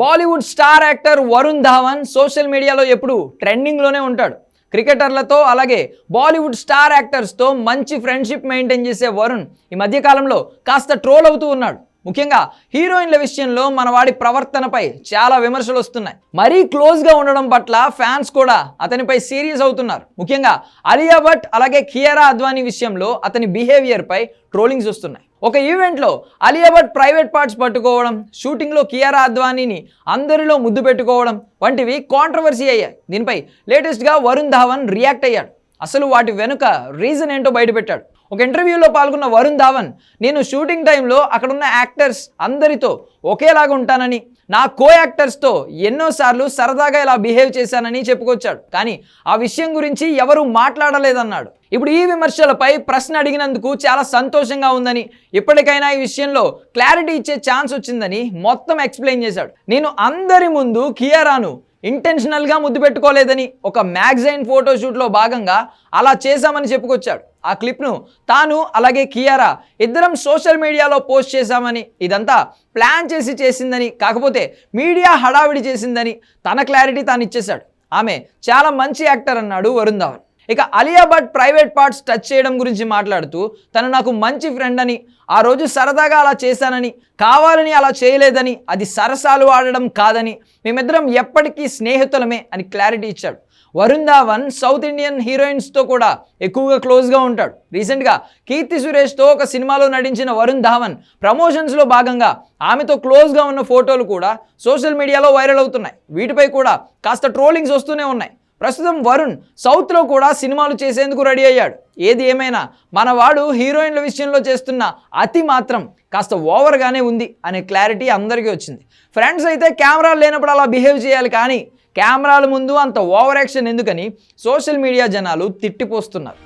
Bollywood star actor Varun Dhawan social మీడియాలో ఎప్పుడు ట్రెండింగ్లోనే ఉంటాడు. క్రికెటర్లతో అలాగే బాలీవుడ్ స్టార్ యాక్టర్స్తో మంచి ఫ్రెండ్షిప్ మెయింటైన్ చేసే వరుణ్ ఈ మధ్యకాలంలో కాస్త ట్రోల్ అవుతూ ఉన్నాడు. ముఖ్యంగా హీరోయిన్ల విషయంలో మన వాడి ప్రవర్తనపై చాలా విమర్శలు వస్తున్నాయి. మరీ క్లోజ్గా ఉండడం పట్ల ఫ్యాన్స్ కూడా అతనిపై సీరియస్ అవుతున్నారు. ముఖ్యంగా అలియా భట్ అలాగే కియారా అద్వానీ విషయంలో అతని బిహేవియర్పై ట్రోలింగ్స్ వస్తున్నాయి. ఒక ఈవెంట్లో అలియాభట్ ప్రైవేట్ పార్ట్స్ పట్టుకోవడం షూటింగ్లో కియారా అద్వానీని అందరిలో ముద్దు పెట్టుకోవడం వంటివి కాంట్రవర్సీ అయ్యాయి. దీనిపై లేటెస్ట్గా వరుణ్ ధావన్ రియాక్ట్ అయ్యాడు. అసలు వాటి వెనుక రీజన్ ఏంటో బయటపెట్టాడు. ఒక ఇంటర్వ్యూలో పాల్గొన్న వరుణ్ ధావన్ నేను షూటింగ్ టైంలో అక్కడున్న యాక్టర్స్ అందరితో ఒకేలాగా ఉంటానని నా కో యాక్టర్స్తో ఎన్నోసార్లు సరదాగా ఇలా బిహేవ్ చేశానని చెప్పుకొచ్చాడు. కానీ ఆ విషయం గురించి ఎవరూ మాట్లాడలేదన్నాడు. ఇప్పుడు ఈ విమర్శలపై ప్రశ్న అడిగినందుకు చాలా సంతోషంగా ఉందని ఇప్పటికైనా ఈ విషయంలో క్లారిటీ ఇచ్చే ఛాన్స్ వచ్చిందని మొత్తం ఎక్స్ప్లెయిన్ చేశాడు. నేను అందరి ముందు కియారాను ఇంటెన్షనల్గా ముద్దు పెట్టుకోలేదని ఒక మ్యాగజైన్ ఫోటోషూట్లో భాగంగా అలా చేశామని చెప్పుకొచ్చాడు. ఆ క్లిప్ను తాను అలాగే కియారా ఇద్దరం సోషల్ మీడియాలో పోస్ట్ చేశామని ఇదంతా ప్లాన్ చేసి చేసిందని కాకపోతే మీడియా హడావిడి చేసిందని తన క్లారిటీ తాను ఇచ్చేశాడు. ఆమె చాలా మంచి యాక్టర్ అన్నాడు వరుణ్ ధవన్. ఇక Alia Bhatt private parts touch చేయడం గురించి మాట్లాడుతూ తను నాకు మంచి ఫ్రెండ్ అని ఆ రోజు సరదాగా అలా చేశానని కావాలని అలా చేయలేదని అది సరసాలు ఆడడం కాదని మేమిద్దరం ఎప్పటికీ స్నేహితులమే అని క్లారిటీ ఇచ్చాడు. వరుణ్ ధావన్ సౌత్ ఇండియన్ హీరోయిన్స్తో కూడా ఎక్కువగా క్లోజ్గా ఉంటాడు. రీసెంట్గా కీర్తి సురేష్తో ఒక సినిమాలో నటించిన వరుణ్ ధావన్ ప్రమోషన్స్లో భాగంగా ఆమెతో క్లోజ్గా ఉన్న ఫోటోలు కూడా సోషల్ మీడియాలో వైరల్ అవుతున్నాయి. వీటిపై కూడా కాస్త ట్రోలింగ్స్ వస్తూనే ఉన్నాయి. ప్రస్తుతం వరుణ్ సౌత్లో కూడా సినిమాలు చేసేందుకు రెడీ అయ్యాడు. ఏది ఏమైనా మనవాడు హీరోయిన్ల విషయంలో చేస్తున్న అతి మాత్రం కాస్త ఓవర్గానే ఉంది అనే క్లారిటీ అందరికీ వచ్చింది. ఫ్రెండ్స్ అయితే కెమెరాలు లేనప్పుడు అలా బిహేవ్ చేయాలి కానీ కెమెరాల ముందు అంత ఓవర్ యాక్షన్ ఎందుకని సోషల్ మీడియా జనాలు తిట్టిపోస్తున్నారు.